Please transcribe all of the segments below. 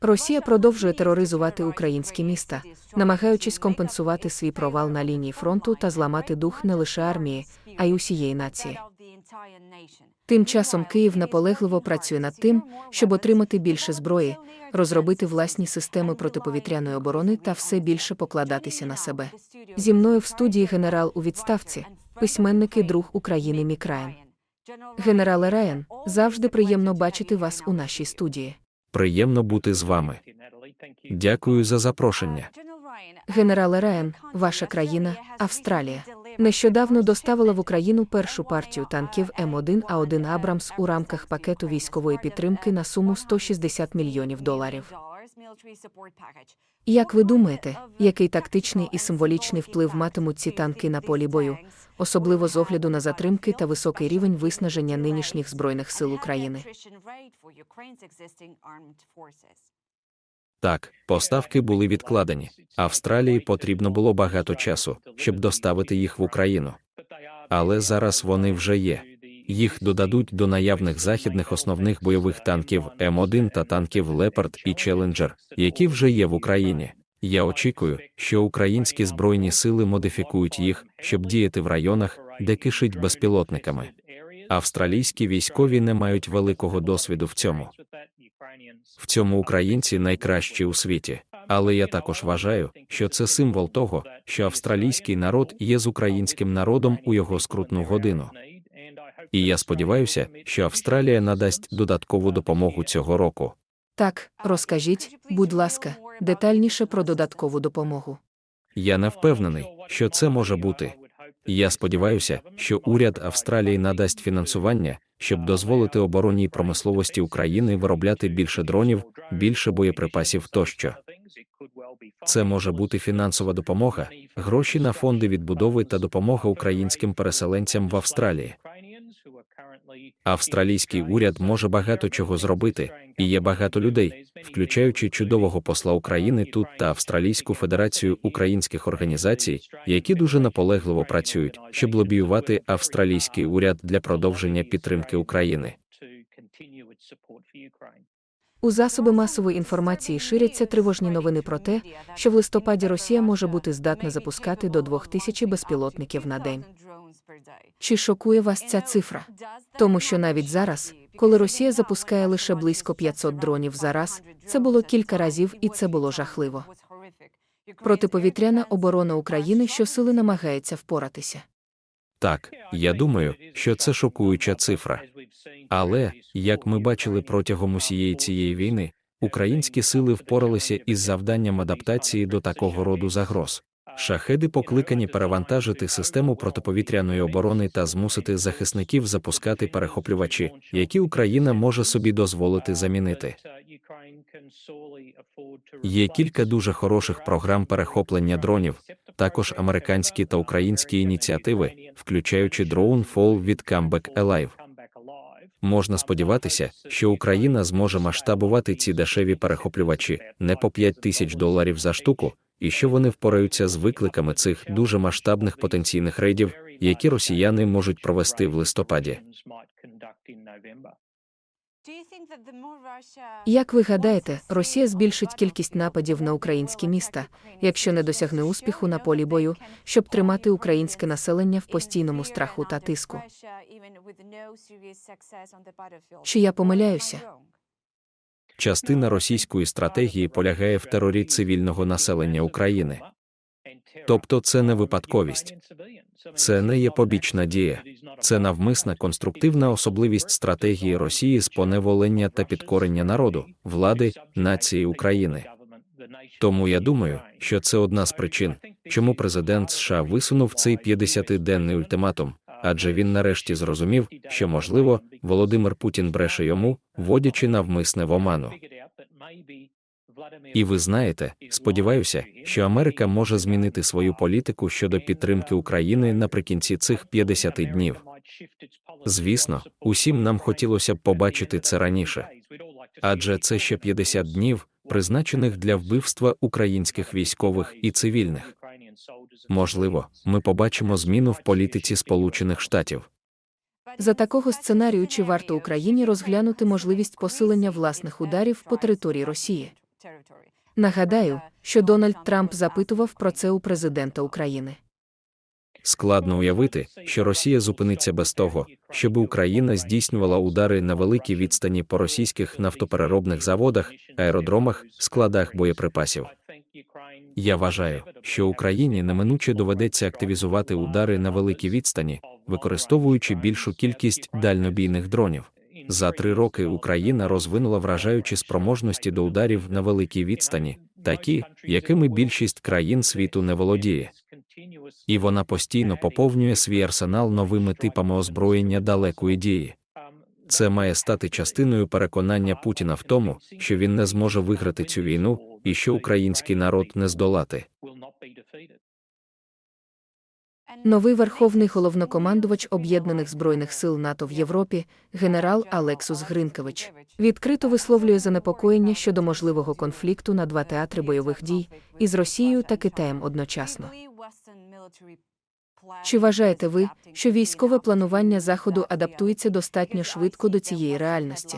Росія продовжує тероризувати українські міста, намагаючись компенсувати свій провал на лінії фронту та зламати дух не лише армії, а й усієї нації. Тим часом Київ наполегливо працює над тим, щоб отримати більше зброї, розробити власні системи протиповітряної оборони та все більше покладатися на себе. Зі мною в студії генерал у відставці, письменник і друг України Мікраєн. Генерале Райан, завжди приємно бачити вас у нашій студії. Приємно бути з вами. Дякую за запрошення. Генерале Райан, ваша країна, Австралія, нещодавно доставила в Україну першу партію танків М1 А1 Абрамс у рамках пакету військової підтримки на суму 160 мільйонів доларів. Як ви думаєте, який тактичний і символічний вплив матимуть ці танки на полі бою, особливо з огляду на затримки та високий рівень виснаження нинішніх збройних сил України? Так, поставки були відкладені. Австралії потрібно було багато часу, щоб доставити їх в Україну. Але зараз вони вже є. Їх додадуть до наявних західних основних бойових танків М1 та танків Лепард і Челенджер, які вже є в Україні. Я очікую, що українські збройні сили модифікують їх, щоб діяти в районах, де кишить безпілотниками. Австралійські військові не мають великого досвіду в цьому. В цьому українці найкращі у світі. Але я також вважаю, що це символ того, що австралійський народ є з українським народом у його скрутну годину. І я сподіваюся, що Австралія надасть додаткову допомогу цього року. Так, розкажіть, будь ласка, детальніше про додаткову допомогу. Я не впевнений, що це може бути. Я сподіваюся, що уряд Австралії надасть фінансування, щоб дозволити оборонній промисловості України виробляти більше дронів, більше боєприпасів тощо. Це може бути фінансова допомога, гроші на фонди відбудови та допомога українським переселенцям в Австралії. Австралійський уряд може багато чого зробити, і є багато людей, включаючи чудового посла України тут та Австралійську федерацію українських організацій, які дуже наполегливо працюють, щоб лобіювати австралійський уряд для продовження підтримки України. У засоби масової інформації ширяться тривожні новини про те, що в листопаді Росія може бути здатна запускати до 2000 безпілотників на день. Чи шокує вас ця цифра? Тому що навіть зараз, коли Росія запускає лише близько 500 дронів за раз, це було кілька разів і це було жахливо. Протиповітряна оборона України щосили намагається впоратися. Так, я думаю, що це шокуюча цифра. Але, як ми бачили протягом усієї цієї війни, українські сили впоралися із завданням адаптації до такого роду загроз. Шахеди покликані перевантажити систему протиповітряної оборони та змусити захисників запускати перехоплювачі, які Україна може собі дозволити замінити. Є кілька дуже хороших програм перехоплення дронів, також американські та українські ініціативи, включаючи Drone Fall від Comeback Alive. Можна сподіватися, що Україна зможе масштабувати ці дешеві перехоплювачі не по 5 тисяч доларів за штуку, і що вони впораються з викликами цих дуже масштабних потенційних рейдів, які росіяни можуть провести в листопаді. Як ви гадаєте, Росія збільшить кількість нападів на українські міста, якщо не досягне успіху на полі бою, щоб тримати українське населення в постійному страху та тиску? Чи я помиляюся? Частина російської стратегії полягає в терорі цивільного населення України. Тобто це не випадковість, це не є побічна дія, це навмисна конструктивна особливість стратегії Росії з поневолення та підкорення народу, влади, нації України. Тому я думаю, що це одна з причин, чому президент США висунув цей 50-денний ультиматум, адже він нарешті зрозумів, що можливо Володимир Путін бреше йому, вводячи навмисне в оману. І ви знаєте, сподіваюся, що Америка може змінити свою політику щодо підтримки України наприкінці цих 50 днів. Звісно, усім нам хотілося б побачити це раніше, адже це ще 50 днів, призначених для вбивства українських військових і цивільних. Можливо, ми побачимо зміну в політиці Сполучених Штатів. За такого сценарію чи варто Україні розглянути можливість посилення власних ударів по території Росії? Нагадаю, що Дональд Трамп запитував про це у президента України. Складно уявити, що Росія зупиниться без того, щоб Україна здійснювала удари на великій відстані по російських нафтопереробних заводах, аеродромах, складах боєприпасів. Я вважаю, що Україні неминуче доведеться активізувати удари на великій відстані, використовуючи більшу кількість дальнобійних дронів. За три роки Україна розвинула вражаючі спроможності до ударів на великій відстані, такі, якими більшість країн світу не володіє. І вона постійно поповнює свій арсенал новими типами озброєння далекої дії. Це має стати частиною переконання Путіна в тому, що він не зможе виграти цю війну і що український народ не здолати. Новий верховний головнокомандувач Об'єднаних збройних сил НАТО в Європі, генерал Алексус Гринкевич, відкрито висловлює занепокоєння щодо можливого конфлікту на два театри бойових дій із Росією та Китаєм одночасно. Чи вважаєте ви, що військове планування Заходу адаптується достатньо швидко до цієї реальності?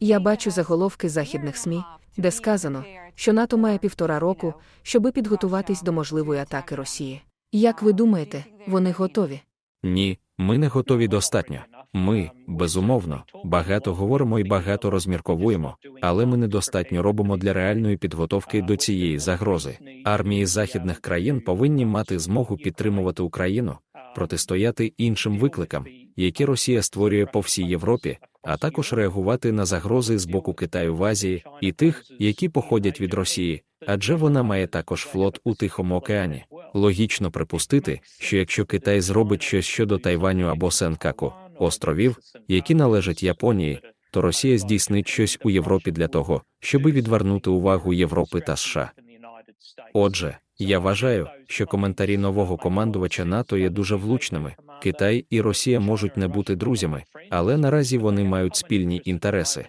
Я бачу заголовки західних СМІ, де сказано, що НАТО має півтора року, щоби підготуватись до можливої атаки Росії. Як ви думаєте, вони готові? Ні, ми не готові достатньо. Ми, безумовно, багато говоримо і багато розмірковуємо, але ми недостатньо робимо для реальної підготовки до цієї загрози. Армії західних країн повинні мати змогу підтримувати Україну, протистояти іншим викликам, які Росія створює по всій Європі, а також реагувати на загрози з боку Китаю в Азії і тих, які походять від Росії, адже вона має також флот у Тихому океані. Логічно припустити, що якщо Китай зробить щось щодо Тайваню або Сенкаку, островів, які належать Японії, то Росія здійснить щось у Європі для того, щоби відвернути увагу Європи та США. Отже, я вважаю, що коментарі нового командувача НАТО є дуже влучними. Китай і Росія можуть не бути друзями, але наразі вони мають спільні інтереси.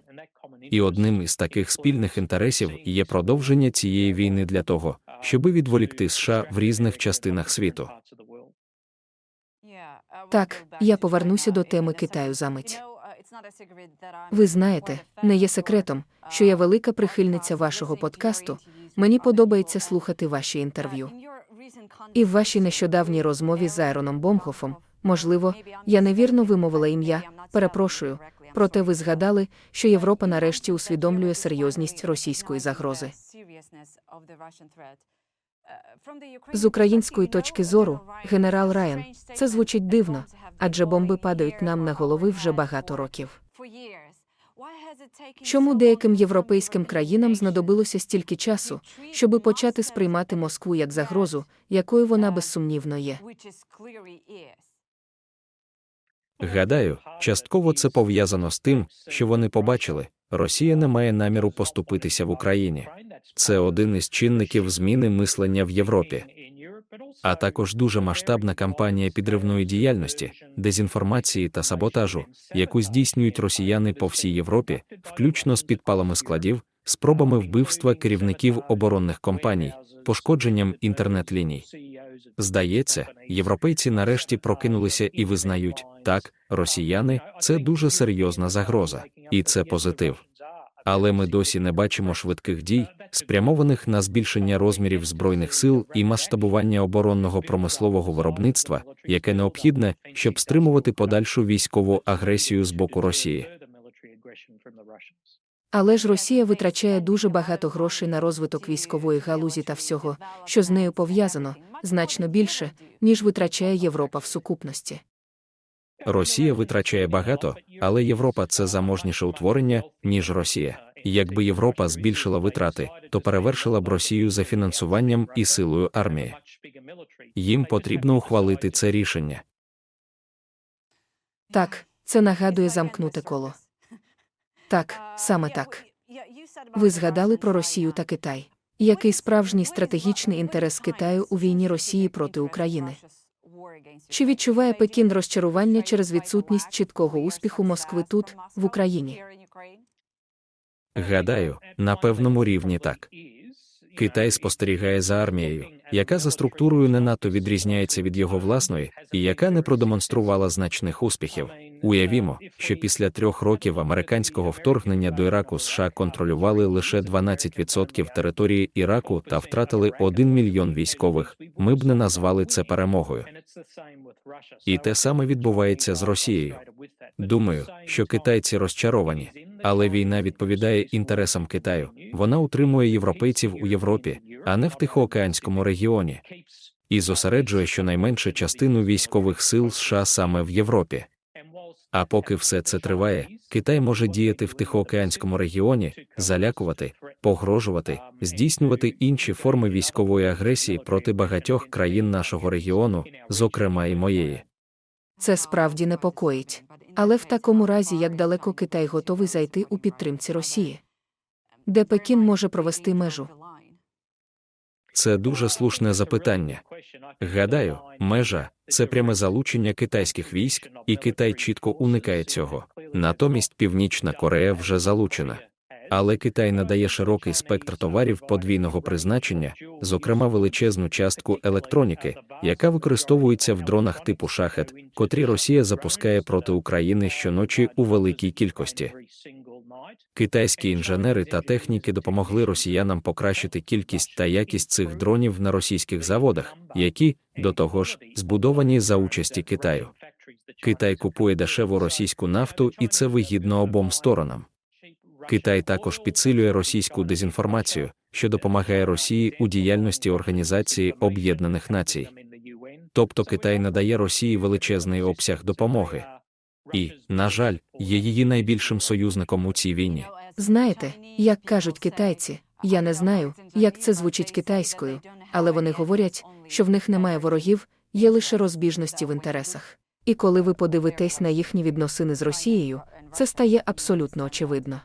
І одним із таких спільних інтересів є продовження цієї війни для того, щоби відволікти США в різних частинах світу. Так, я повернуся до теми Китаю за мить. Ви знаєте, не є секретом, що я велика прихильниця вашого подкасту. Мені подобається слухати ваші інтерв'ю. І в вашій нещодавній розмові з Айроном Бомгофом, можливо, я невірно вимовила ім'я, перепрошую, проте ви згадали, що Європа нарешті усвідомлює серйозність російської загрози. З української точки зору, генерал Райан, це звучить дивно, адже бомби падають нам на голови вже багато років. Чому деяким європейським країнам знадобилося стільки часу, щоби почати сприймати Москву як загрозу, якою вона безсумнівно є? Гадаю, частково це пов'язано з тим, що вони побачили, Росія не має наміру поступитися в Україні. Це один із чинників зміни мислення в Європі, а також дуже масштабна кампанія підривної діяльності, дезінформації та саботажу, яку здійснюють росіяни по всій Європі, включно з підпалами складів, спробами вбивства керівників оборонних компаній, пошкодженням інтернет-ліній. Здається, європейці нарешті прокинулися і визнають, так, росіяни це дуже серйозна загроза, і це позитив. Але ми досі не бачимо швидких дій, спрямованих на збільшення розмірів збройних сил і масштабування оборонного промислового виробництва, яке необхідне, щоб стримувати подальшу військову агресію з боку Росії. Але ж Росія витрачає дуже багато грошей на розвиток військової галузі та всього, що з нею пов'язано, значно більше, ніж витрачає Європа в сукупності. Росія витрачає багато, але Європа це заможніше утворення, ніж Росія. Якби Європа збільшила витрати, то перевершила б Росію за фінансуванням і силою армії. Їм потрібно ухвалити це рішення. Так, це нагадує замкнуте коло. Так, саме так. Ви згадали про Росію та Китай. Який справжній стратегічний інтерес Китаю у війні Росії проти України? Чи відчуває Пекін розчарування через відсутність чіткого успіху Москви тут, в Україні? Гадаю, на певному рівні так. Китай спостерігає за армією, яка за структурою не надто відрізняється від його власної, і яка не продемонструвала значних успіхів. Уявімо, що після трьох років американського вторгнення до Іраку США контролювали лише 12% території Іраку та втратили 1 мільйон військових. Ми б не назвали це перемогою. І те саме відбувається з Росією. Думаю, що китайці розчаровані, але війна відповідає інтересам Китаю. Вона утримує європейців у Європі, а не в Тихоокеанському регіоні, і зосереджує щонайменше частину військових сил США саме в Європі. А поки все це триває, Китай може діяти в Тихоокеанському регіоні, залякувати, погрожувати, здійснювати інші форми військової агресії проти багатьох країн нашого регіону, зокрема і моєї. Це справді непокоїть. Але в такому разі, як далеко Китай готовий зайти у підтримці Росії, де Пекін може провести межу. Це дуже слушне запитання. Гадаю, межа це пряме залучення китайських військ, і Китай чітко уникає цього. Натомість Північна Корея вже залучена. Але Китай надає широкий спектр товарів подвійного призначення, зокрема величезну частку електроніки, яка використовується в дронах типу шахет, котрі Росія запускає проти України щоночі у великій кількості. Китайські інженери та техніки допомогли росіянам покращити кількість та якість цих дронів на російських заводах, які, до того ж, збудовані за участі Китаю. Китай купує дешеву російську нафту, і це вигідно обом сторонам. Китай також підсилює російську дезінформацію, що допомагає Росії у діяльності Організації Об'єднаних Націй. Тобто Китай надає Росії величезний обсяг допомоги, і, на жаль, є її найбільшим союзником у цій війні. Знаєте, як кажуть китайці, я не знаю, як це звучить китайською, але вони говорять, що в них немає ворогів, є лише розбіжності в інтересах. І коли ви подивитесь на їхні відносини з Росією, це стає абсолютно очевидно.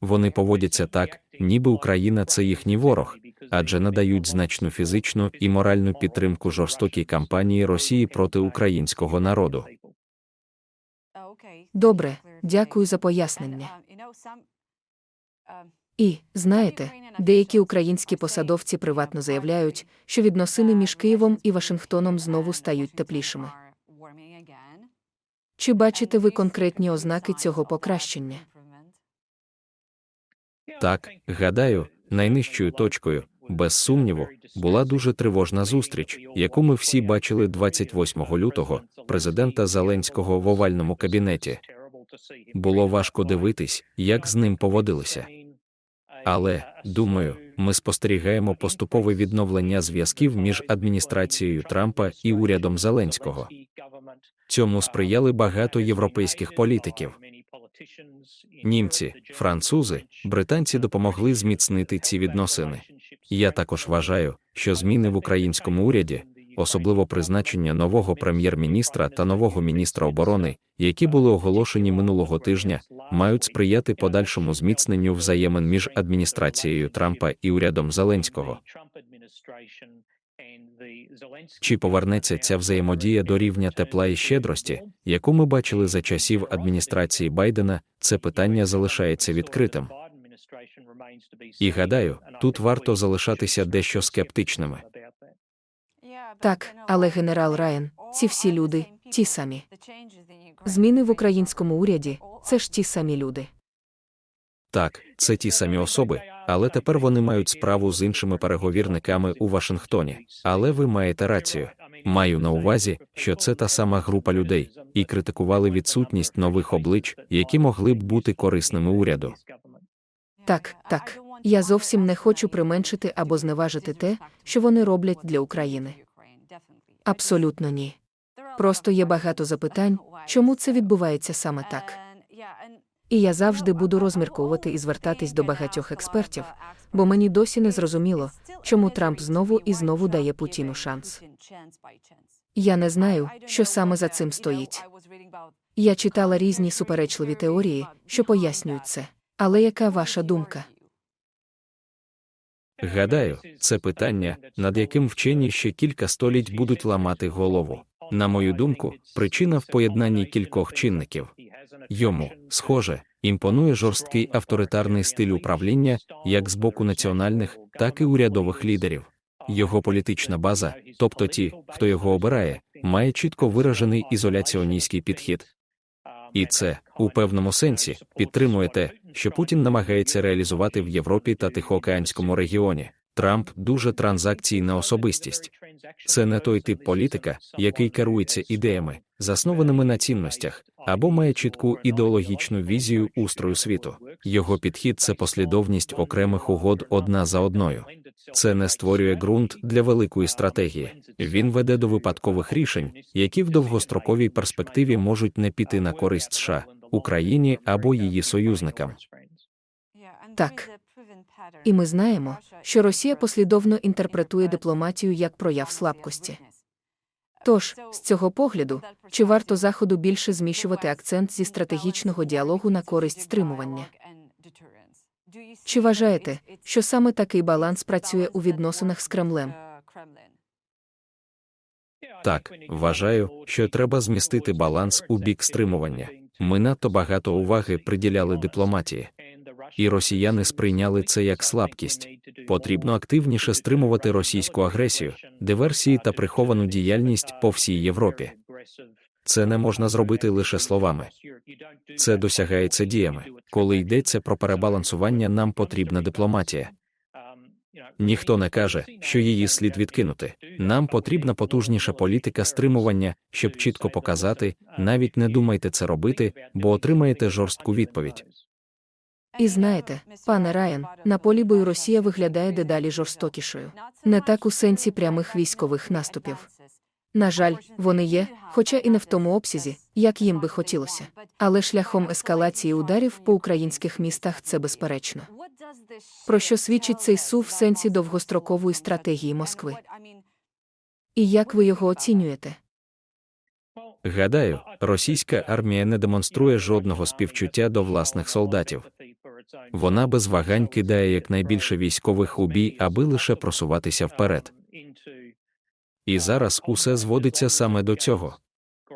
Вони поводяться так, ніби Україна це їхній ворог, адже надають значну фізичну і моральну підтримку жорстокій кампанії Росії проти українського народу. Добре, дякую за пояснення. І, знаєте, деякі українські посадовці приватно заявляють, що відносини між Києвом і Вашингтоном знову стають теплішими. Чи бачите ви конкретні ознаки цього покращення? Так, гадаю, найнижчою точкою, без сумніву, була дуже тривожна зустріч, яку ми всі бачили 28 лютого, президента Зеленського в овальному кабінеті. Було важко дивитись, як з ним поводилися. Але, думаю, ми спостерігаємо поступове відновлення зв'язків між адміністрацією Трампа і урядом Зеленського. Цьому сприяли багато європейських політиків. Німці, французи, британці допомогли зміцнити ці відносини. Я також вважаю, що зміни в українському уряді, особливо призначення нового прем'єр-міністра та нового міністра оборони, які були оголошені минулого тижня, мають сприяти подальшому зміцненню взаємин між адміністрацією Трампа і урядом Зеленського. Чи повернеться ця взаємодія до рівня тепла і щедрості, яку ми бачили за часів адміністрації Байдена, це питання залишається відкритим. І гадаю, тут варто залишатися дещо скептичними. Так, але генерал Райан, ці всі люди, ті самі. Зміни в українському уряді це ж ті самі люди. Так, це ті самі особи, але тепер вони мають справу з іншими переговірниками у Вашингтоні. Але ви маєте рацію. Маю на увазі, що це та сама група людей, і критикували відсутність нових облич, які могли б бути корисними уряду. Так, так. Я зовсім не хочу применшити або зневажити те, що вони роблять для України. Абсолютно ні. Просто є багато запитань, чому це відбувається саме так. І я завжди буду розмірковувати і звертатись до багатьох експертів, бо мені досі не зрозуміло, чому Трамп знову і знову дає Путіну шанс. Я не знаю, що саме за цим стоїть. Я читала різні суперечливі теорії, що пояснюють це. Але яка ваша думка? Гадаю, це питання, над яким вчені ще кілька століть будуть ламати голову. На мою думку, причина в поєднанні кількох чинників. Йому, схоже, імпонує жорсткий авторитарний стиль управління як з боку національних, так і урядових лідерів. Його політична база, тобто ті, хто його обирає, має чітко виражений ізоляціоністський підхід. І це, у певному сенсі, підтримує те, що Путін намагається реалізувати в Європі та Тихоокеанському регіоні. Трамп дуже транзакційна особистість. Це не той тип політика, який керується ідеями, заснованими на цінностях, або має чітку ідеологічну візію устрою світу. Його підхід це послідовність окремих угод одна за одною. Це не створює ґрунт для великої стратегії. Він веде до випадкових рішень, які в довгостроковій перспективі можуть не піти на користь США, Україні або її союзникам. Так. І ми знаємо, що Росія послідовно інтерпретує дипломатію як прояв слабкості. Тож, з цього погляду, чи варто Заходу більше зміщувати акцент зі стратегічного діалогу на користь стримування? Чи вважаєте, що саме такий баланс працює у відносинах з Кремлем? Так, вважаю, що треба змістити баланс у бік стримування. Ми надто багато уваги приділяли дипломатії, і росіяни сприйняли це як слабкість. Потрібно активніше стримувати російську агресію, диверсії та приховану діяльність по всій Європі. Це не можна зробити лише словами. Це досягається діями. Коли йдеться про перебалансування, нам потрібна дипломатія. Ніхто не каже, що її слід відкинути. Нам потрібна потужніша політика стримування, щоб чітко показати, навіть не думайте це робити, бо отримаєте жорстку відповідь. І знаєте, пане Райан, на полі бою Росія виглядає дедалі жорстокішою. Не так у сенсі прямих військових наступів. На жаль, вони є, хоча і не в тому обсязі, як їм би хотілося. Але шляхом ескалації ударів по українських містах це безперечно. Про що свідчить цей сув в сенсі довгострокової стратегії Москви? І як ви його оцінюєте? Гадаю, російська армія не демонструє жодного співчуття до власних солдатів. Вона без вагань кидає якнайбільше військових у бій, аби лише просуватися вперед. І зараз усе зводиться саме до цього.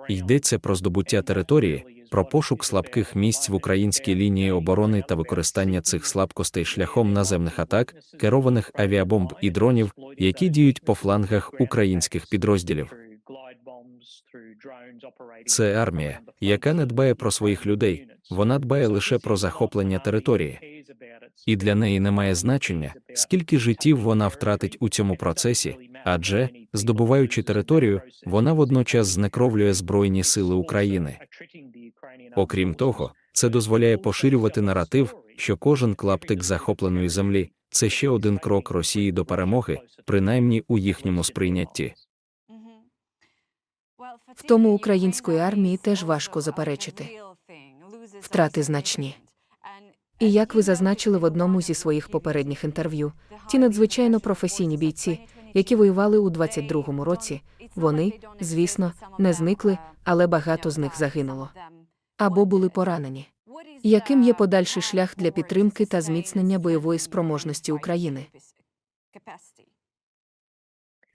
Йдеться про здобуття території, про пошук слабких місць в українській лінії оборони та використання цих слабкостей шляхом наземних атак, керованих авіабомб і дронів, які діють по флангах українських підрозділів. Це армія, яка не дбає про своїх людей, вона дбає лише про захоплення території. І для неї немає значення, скільки життів вона втратить у цьому процесі, адже, здобуваючи територію, вона водночас знекровлює Збройні сили України. Окрім того, це дозволяє поширювати наратив, що кожен клаптик захопленої землі це ще один крок Росії до перемоги, принаймні у їхньому сприйнятті. В тому української армії теж важко заперечити. Втрати значні. І як ви зазначили в одному зі своїх попередніх інтерв'ю, ті надзвичайно професійні бійці, які воювали у 22-му році, вони, звісно, не зникли, але багато з них загинуло або були поранені. Яким є подальший шлях для підтримки та зміцнення бойової спроможності України?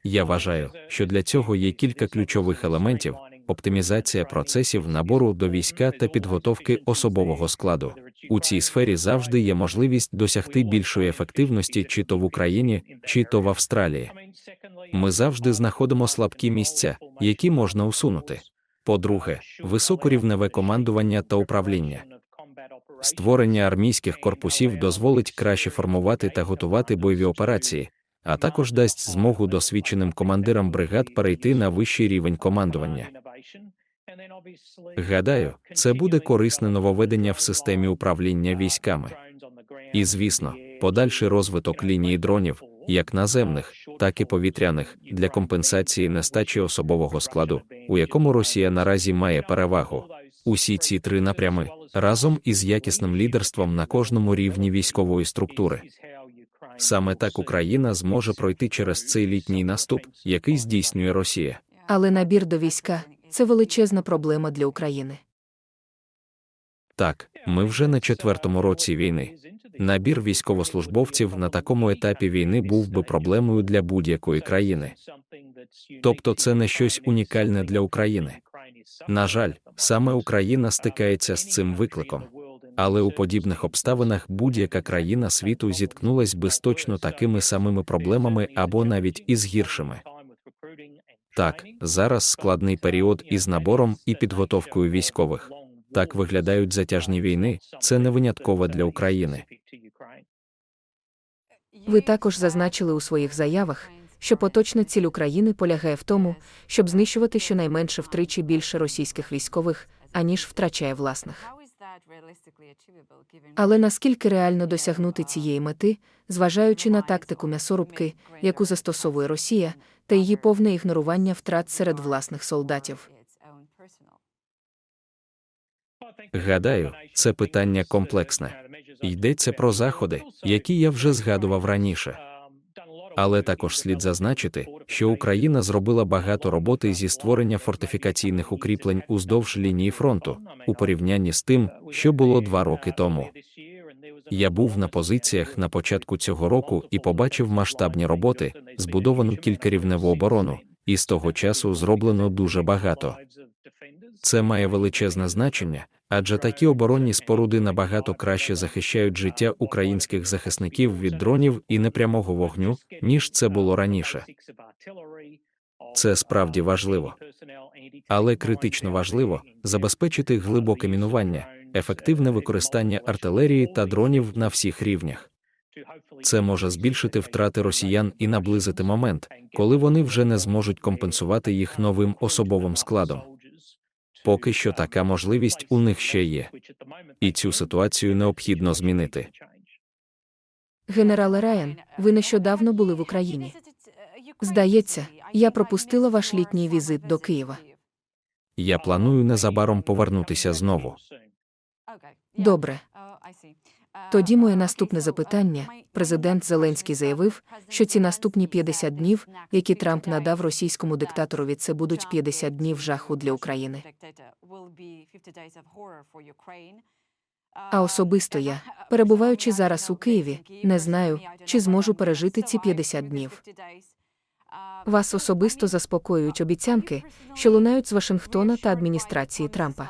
Я вважаю, що для цього є кілька ключових елементів: оптимізація процесів набору до війська та підготовки особового складу. У цій сфері завжди є можливість досягти більшої ефективності чи то в Україні, чи то в Австралії. Ми завжди знаходимо слабкі місця, які можна усунути. По-друге, високорівневе командування та управління. Створення армійських корпусів дозволить краще формувати та готувати бойові операції, а також дасть змогу досвідченим командирам бригад перейти на вищий рівень командування. Гадаю, це буде корисне нововведення в системі управління військами. І, звісно, подальший розвиток лінії дронів, як наземних, так і повітряних, для компенсації нестачі особового складу, у якому Росія наразі має перевагу. Усі ці три напрями разом із якісним лідерством на кожному рівні військової структури. Саме так Україна зможе пройти через цей літній наступ, який здійснює Росія. Але набір до війська це величезна проблема для України. Так, ми вже на четвертому році війни. Набір військовослужбовців на такому етапі війни був би проблемою для будь-якої країни. Тобто, це не щось унікальне для України. На жаль, саме Україна стикається з цим викликом. Але у подібних обставинах будь-яка країна світу зіткнулась би з точно такими самими проблемами або навіть із гіршими. Так, зараз складний період із набором і підготовкою військових. Так виглядають затяжні війни, це не винятково для України. Ви також зазначили у своїх заявах, що поточна ціль України полягає в тому, щоб знищувати щонайменше втричі більше російських військових, аніж втрачає власних. Але наскільки реально досягнути цієї мети, зважаючи на тактику м'ясорубки, яку застосовує Росія, та її повне ігнорування втрат серед власних солдатів? Гадаю, це питання комплексне. Йдеться про заходи, які я вже згадував раніше. Але також слід зазначити, що Україна зробила багато роботи зі створення фортифікаційних укріплень уздовж лінії фронту у порівнянні з тим, що було два роки тому. Я був на позиціях на початку цього року і побачив масштабні роботи, збудовану кількарівневу оборону, і з того часу зроблено дуже багато. Це має величезне значення, адже такі оборонні споруди набагато краще захищають життя українських захисників від дронів і непрямого вогню, ніж це було раніше. Це справді важливо. Але критично важливо забезпечити глибоке мінування, ефективне використання артилерії та дронів на всіх рівнях. Це може збільшити втрати росіян і наблизити момент, коли вони вже не зможуть компенсувати їх новим особовим складом. Поки що така можливість у них ще є. І цю ситуацію необхідно змінити. Генерале Райан, ви нещодавно були в Україні. Здається, я пропустила ваш літній візит до Києва. Я планую незабаром повернутися знову. Добре. Тоді моє наступне запитання. Президент Зеленський заявив, що ці наступні 50 днів, які Трамп надав російському диктаторові, це будуть 50 днів жаху для України. А особисто я, перебуваючи зараз у Києві, не знаю, чи зможу пережити ці 50 днів. Вас особисто заспокоюють обіцянки, що лунають з Вашингтона та адміністрації Трампа.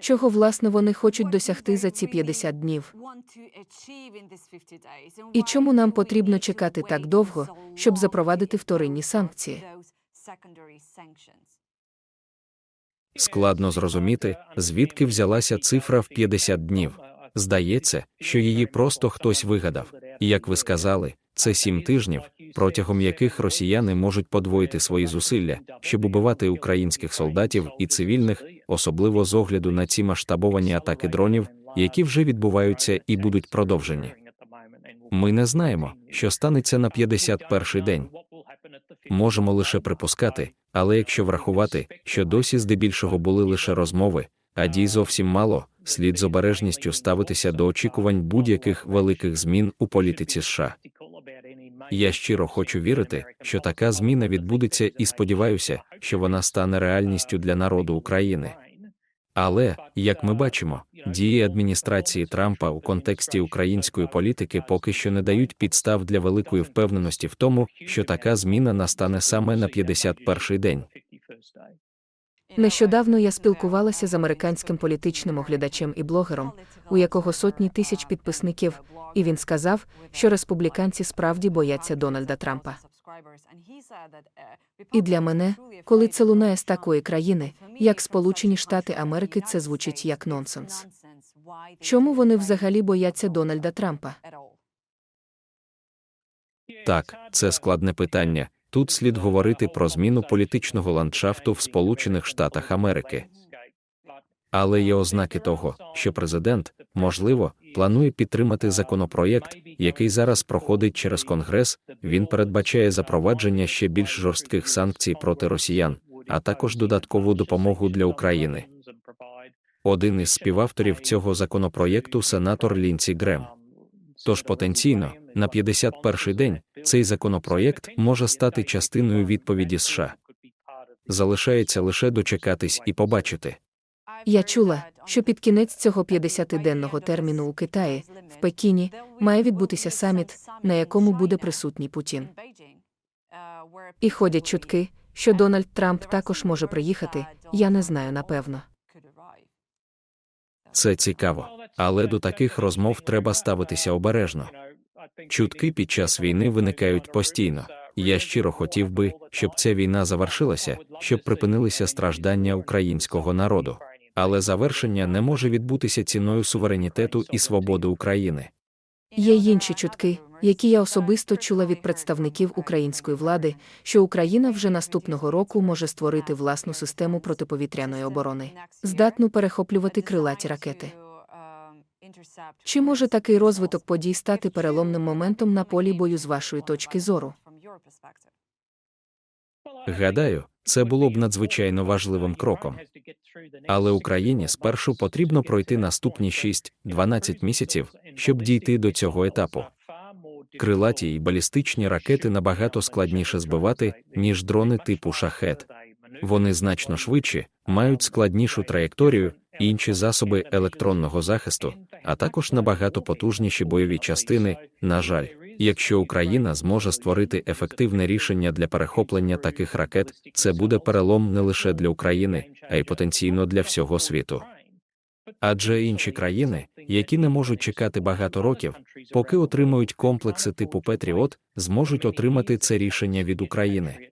Чого власне вони хочуть досягти за ці 50 днів? І чому нам потрібно чекати так довго, щоб запровадити вторинні санкції? Складно зрозуміти, звідки взялася цифра в 50 днів. Здається, що її просто хтось вигадав. І як ви сказали, це сім тижнів, протягом яких росіяни можуть подвоїти свої зусилля, щоб убивати українських солдатів і цивільних, особливо з огляду на ці масштабовані атаки дронів, які вже відбуваються і будуть продовжені. Ми не знаємо, що станеться на 51-й день. Можемо лише припускати, але якщо врахувати, що досі здебільшого були лише розмови, а дій зовсім мало, слід з обережністю ставитися до очікувань будь-яких великих змін у політиці США. Я щиро хочу вірити, що така зміна відбудеться і сподіваюся, що вона стане реальністю для народу України. Але, як ми бачимо, дії адміністрації Трампа у контексті української політики поки що не дають підстав для великої впевненості в тому, що така зміна настане саме на 51-й день. Нещодавно я спілкувалася з американським політичним оглядачем і блогером, у якого сотні тисяч підписників, і він сказав, що республіканці справді бояться Дональда Трампа. І для мене, коли це лунає з такої країни, як Сполучені Штати Америки, це звучить як нонсенс. Чому вони взагалі бояться Дональда Трампа? Так, це складне питання. Тут слід говорити про зміну політичного ландшафту в Сполучених Штатах Америки. Але є ознаки того, що президент, можливо, планує підтримати законопроєкт, який зараз проходить через Конгрес. Він передбачає запровадження ще більш жорстких санкцій проти росіян, а також додаткову допомогу для України. Один із співавторів цього законопроєкту сенатор Лінсі Грем. Тож потенційно, на 51-й день цей законопроєкт може стати частиною відповіді США. Залишається лише дочекатись і побачити. Я чула, що під кінець цього 50-денного терміну у Китаї, в Пекіні, має відбутися саміт, на якому буде присутній Путін. І ходять чутки, що Дональд Трамп також може приїхати. Я не знаю напевно. Це цікаво, але до таких розмов треба ставитися обережно. Чутки під час війни виникають постійно. Я щиро хотів би, щоб ця війна завершилася, щоб припинилися страждання українського народу. Але завершення не може відбутися ціною суверенітету і свободи України. Є інші чутки, які я особисто чула від представників української влади, що Україна вже наступного року може створити власну систему протиповітряної оборони, здатну перехоплювати крилаті ракети. Чи може такий розвиток подій стати переломним моментом на полі бою з вашої точки зору? Гадаю, це було б надзвичайно важливим кроком. Але Україні спершу потрібно пройти наступні 6-12 місяців, щоб дійти до цього етапу. Крилаті і балістичні ракети набагато складніше збивати, ніж дрони типу шахет. Вони значно швидші, мають складнішу траєкторію, інші засоби електронного захисту, а також набагато потужніші бойові частини. На жаль, якщо Україна зможе створити ефективне рішення для перехоплення таких ракет, це буде перелом не лише для України, а й потенційно для всього світу. Адже інші країни, які не можуть чекати багато років, поки отримують комплекси типу Петріот, зможуть отримати це рішення від України.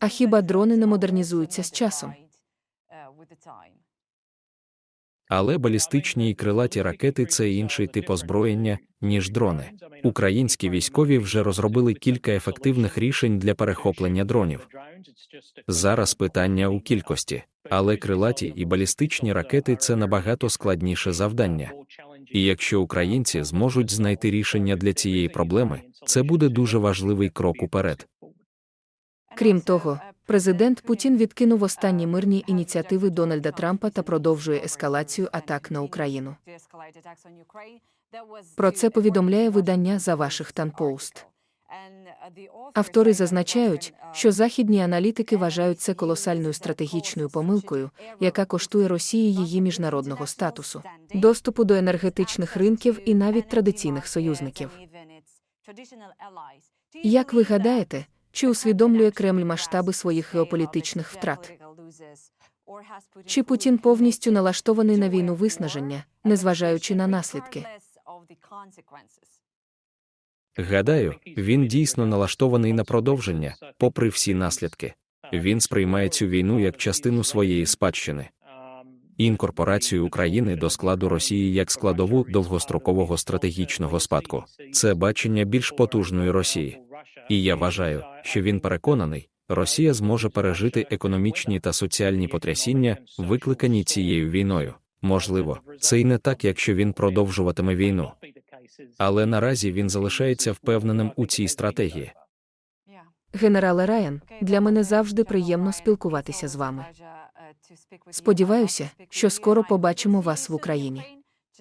А хіба дрони не модернізуються з часом? Але балістичні і крилаті ракети це інший тип озброєння, ніж дрони. Українські військові вже розробили кілька ефективних рішень для перехоплення дронів. Зараз питання у кількості, але крилаті і балістичні ракети це набагато складніше завдання. І якщо українці зможуть знайти рішення для цієї проблеми, це буде дуже важливий крок уперед. Крім того, президент Путін відкинув останні мирні ініціативи Дональда Трампа та продовжує ескалацію атак на Україну. Про це повідомляє видання за Вашингтон Пост. Автори зазначають, що західні аналітики вважають це колосальною стратегічною помилкою, яка коштує Росії її міжнародного статусу, доступу до енергетичних ринків і навіть традиційних союзників. Як ви гадаєте, чи усвідомлює Кремль масштаби своїх геополітичних втрат? Чи Путін повністю налаштований на війну виснаження, незважаючи на наслідки? Гадаю, він дійсно налаштований на продовження, попри всі наслідки. Він сприймає цю війну як частину своєї спадщини. Інкорпорацію України до складу Росії як складову довгострокового стратегічного спадку це бачення більш потужної Росії. І я вважаю, що він переконаний, Росія зможе пережити економічні та соціальні потрясіння, викликані цією війною. Можливо, це й не так, якщо він продовжуватиме війну. Але наразі він залишається впевненим у цій стратегії. Генерале Райан, для мене завжди приємно спілкуватися з вами. Сподіваюся, що скоро побачимо вас в Україні.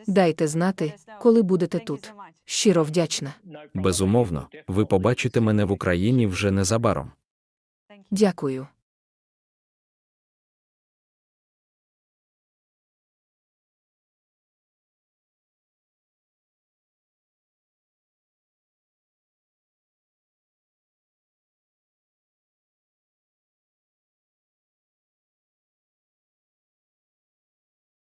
Дайте знати, коли будете тут. Щиро вдячна. Безумовно, ви побачите мене в Україні вже незабаром. Дякую.